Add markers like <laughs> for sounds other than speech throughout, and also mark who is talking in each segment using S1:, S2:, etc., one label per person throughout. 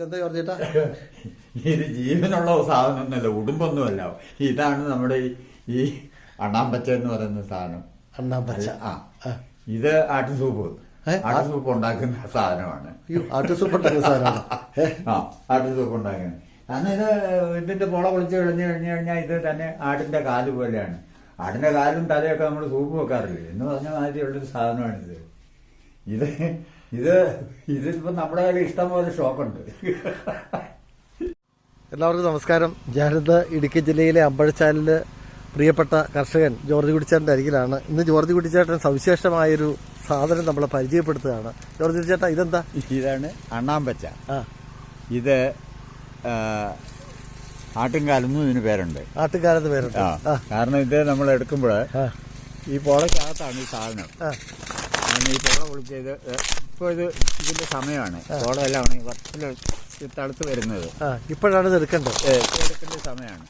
S1: ഇതെന്താ ജോർജേട്ടാ <laughs>
S2: ഇത് ജീവനുള്ള സാധനമൊന്നുമല്ല ഉടുമ്പൊന്നുമല്ല. ഇതാണ് നമ്മുടെ ഈ- അണ്ണാമ്പച്ച എന്ന് പറയുന്ന സാധനം.
S1: അണ്ണാമ്പച്ച.
S2: ആ. ഇത് ആട്ടു സൂപ്പ്. ആട്ടു സൂപ്പ് ഉണ്ടാക്കുന്ന സാധനമാണ്.
S1: ആട്ടു സൂപ്പ് ഉണ്ടാക്കുന്ന സാധനമാണ്?
S2: ആ ആട്ടു സൂപ്പ് ഉണ്ടാക്കുന്നത്. കാരണം ഇത് ഇതിന്റെ മുള പൊളിച്ച് കഴിഞ്ഞു കഴിഞ്ഞു കഴിഞ്ഞാൽ ഇത് തന്നെ ആടിന്റെ കാൽ പോലെയാണ്. ആടിന്റെ കാലും തലയൊക്കെ നമ്മൾ സൂപ്പ് വെക്കാറില്ലേ? എന്ന് പറഞ്ഞ മാതിരിയുള്ളൊരു സാധനമാണിത്. ഇത് ഇത് ഇതിപ്പോ നമ്മുടെ കയ്യിൽ ഇഷ്ടംപോലെ ഷോക്കുണ്ട്
S1: എല്ലാവർക്കും നമസ്കാരം. ഞാനിന്ന് ഇടുക്കി ജില്ലയിലെ അമ്പഴച്ചാലിൽ പ്രിയപ്പെട്ട കർഷകൻ ജോർജ് കുടിച്ചേട്ടന്റെ അരികിലാണ്. ഇന്ന് ജോർജ് കുടിച്ചേട്ടൻ സവിശേഷമായൊരു സാധനം നമ്മളെ പരിചയപ്പെടുത്തുകയാണ്. ജോർജ് കുടിച്ചേട്ടാ ഇതെന്താ?
S2: ഇതാണ് അണ്ണാമ്പച്ച.
S1: ആ.
S2: ഇത് ആ, ഇതിന് പേരുണ്ട്.
S1: ആട്ടുംകാലത്ത് പേരുണ്ട്.
S2: കാരണം ഇത് നമ്മൾ എടുക്കുമ്പോൾ ഈ പോളയ്ക്കകത്താണ് ഈ സാധനം. ഈ പോള പൊളിച്ച് ഇത് ഇപ്പോൾ ഇത് ഇതിന്റെ സമയമാണ്. പോളയെല്ലാം ഉണങ്ങി വത്തിൽ തളുത്ത് വരുന്നത്.
S1: ഇപ്പോഴാണ് ഇത് എടുക്കേണ്ടത്.
S2: എടുക്കേണ്ട സമയമാണ്.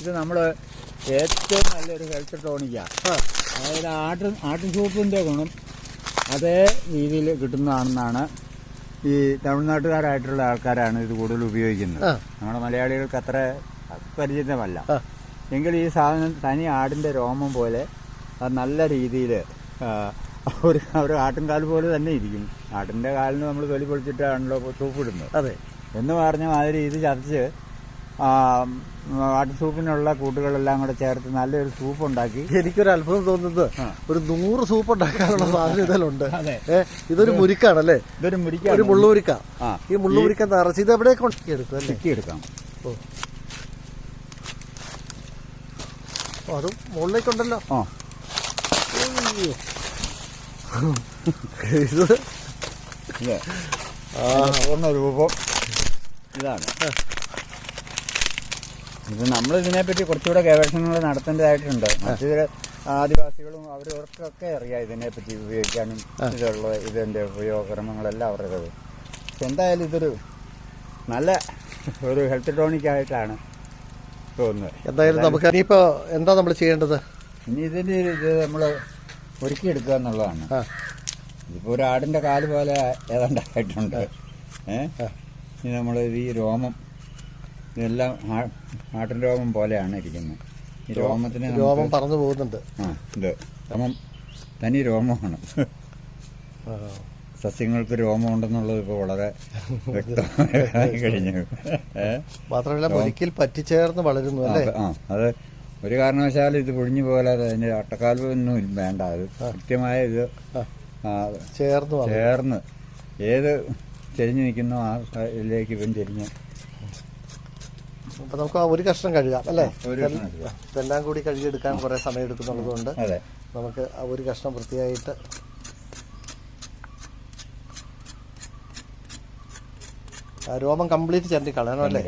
S2: ഇത് നമ്മൾ ഏറ്റവും നല്ലൊരു ഹെൽത്ത് ടോണിക്കാണ് അതായത് ആട്ടിൻ ആട്ടിൻ സൂപ്പിന്റെ ഗുണം അതേ രീതിയിൽ കിട്ടുന്നതാണെന്നാണ് ഈ തമിഴ്നാട്ടുകാരായിട്ടുള്ള ആൾക്കാരാണ് ഇത് കൂടുതൽ ഉപയോഗിക്കുന്നത്. നമ്മുടെ മലയാളികൾക്ക് അത്ര പരിചിതമല്ല. എങ്കിൽ ഈ സാധനം തനി ആടിന്റെ രോമം പോലെ അത് നല്ല രീതിയിൽ ഒരു ഒരു ആട്ടിൻകാൽ പോലെ തന്നെ ഇരിക്കും. ആട്ടിന്റെ കാലിന് നമ്മൾ തൊലി പൊളിച്ചിട്ടാണല്ലോ സൂപ്പ് ഇടുന്നത്
S1: അതെ.
S2: എന്ന് പറഞ്ഞ മാതിരി ഇത് ചതച്ച് ആ, ആട്ടിൻ സൂപ്പിനുള്ള കൂട്ടുകളെല്ലാം കൂടെ ചേർത്ത് നല്ലൊരു സൂപ്പ് ഉണ്ടാക്കി
S1: എനിക്കൊരു അത്ഭുതം തോന്നുന്നത് ഒരു നൂറ് സൂപ്പ് ഉണ്ടാക്കാനുള്ള സാധനം ഇതിലുണ്ട് ഇതൊരു മുരിക്കാണല്ലേ?
S2: ഇതൊരു
S1: ഒരു
S2: മുരിക്കാണ്
S1: മുള്ളുമുരിക്ക. ഈ മുള്ളുമുരിക്ക നിറച്ച് ഇത് എവിടെ എടുക്കും അല്ലേ?
S2: ചിക്കിയെടുക്കാം.
S1: ഓ. അതും മുകളിലേക്കുണ്ടല്ലോ
S2: ആ.
S1: ഇത്?
S2: പൂർണ രൂപം. ഇതാണ്. ഇത് നമ്മൾ ഇതിനെപ്പറ്റി കുറച്ചുകൂടെ ഗവേഷണങ്ങൾ നടത്തേണ്ടതായിട്ടുണ്ട്. മറ്റു ആദിവാസികളും അവരവർക്കൊക്കെ അറിയാം ഇതിനെപ്പറ്റി ഉപയോഗിക്കാനും ഇതുള്ള ഇതിന്റെ ഉപയോഗക്രമങ്ങളെല്ലാം അവരുടെ എന്തായാലും ഇതൊരു നല്ല ഒരു ഹെൽത്ത് ടോണിക് ആയിട്ടാണ് തോന്നുന്നത്.
S1: എന്തായാലും നമുക്ക് ഇനിയിപ്പോ എന്താ നമ്മൾ ചെയ്യേണ്ടത്?
S2: ഇനി ഇതിന്റെ ഇത് നമ്മൾ ഒരുക്കിയെടുക്കുക എന്നുള്ളതാണ്. ഇതിപ്പോ ഒരു ആടിന്റെ കാൽ പോലെ ഏതാണ്ടായിട്ടുണ്ട്.
S1: ഏഹ്.
S2: ഇനി നമ്മൾ ഈ രോമം ഇതെല്ലാം ആട്ടിൻ രോമം പോലെയാണ് ഇരിക്കുന്നത്. ഈ രോമത്തിന്
S1: രോമം പറന്നു പോകുന്നുണ്ട്.
S2: ആ ഇത് രോമം തനി രോമമാണ്. സസ്യങ്ങൾക്ക് രോമം ഉണ്ടെന്നുള്ളത് ഇപ്പോൾ വളരെ വ്യക്തമായി <laughs> കഴിഞ്ഞു.
S1: മാത്രമല്ല ഒരിക്കൽ പറ്റിച്ചേർന്ന് വളരുന്നു അല്ലേ?
S2: ആ അത് ഒരു കാരണവശാലും ഇത് പൊഴിഞ്ഞു പോകാതെ അതിന്റെ അട്ടക്കാലൊന്നും വേണ്ട. അത് കൃത്യമായ ഇത്
S1: ചേർന്ന്
S2: ചേർന്ന് ഏത് ചെരിഞ്ഞു നിൽക്കുന്നോ ആ ഇതിലേക്ക് ഇവൻ ചെരിഞ്ഞ്.
S1: അപ്പൊ നമുക്ക് ആ ഒരു കഷ്ണം കഴുകാം അല്ലേ. ഇതെല്ലാം കൂടി കഴുകിയെടുക്കാൻ കുറെ സമയം എടുക്കുന്നുള്ളത് കൊണ്ട്
S2: അതെ.
S1: നമുക്ക് ആ ഒരു കഷ്ണം വൃത്തിയായിട്ട് ആ രോമം കംപ്ലീറ്റ് ചരണ്ടി കളയണം അല്ലേ?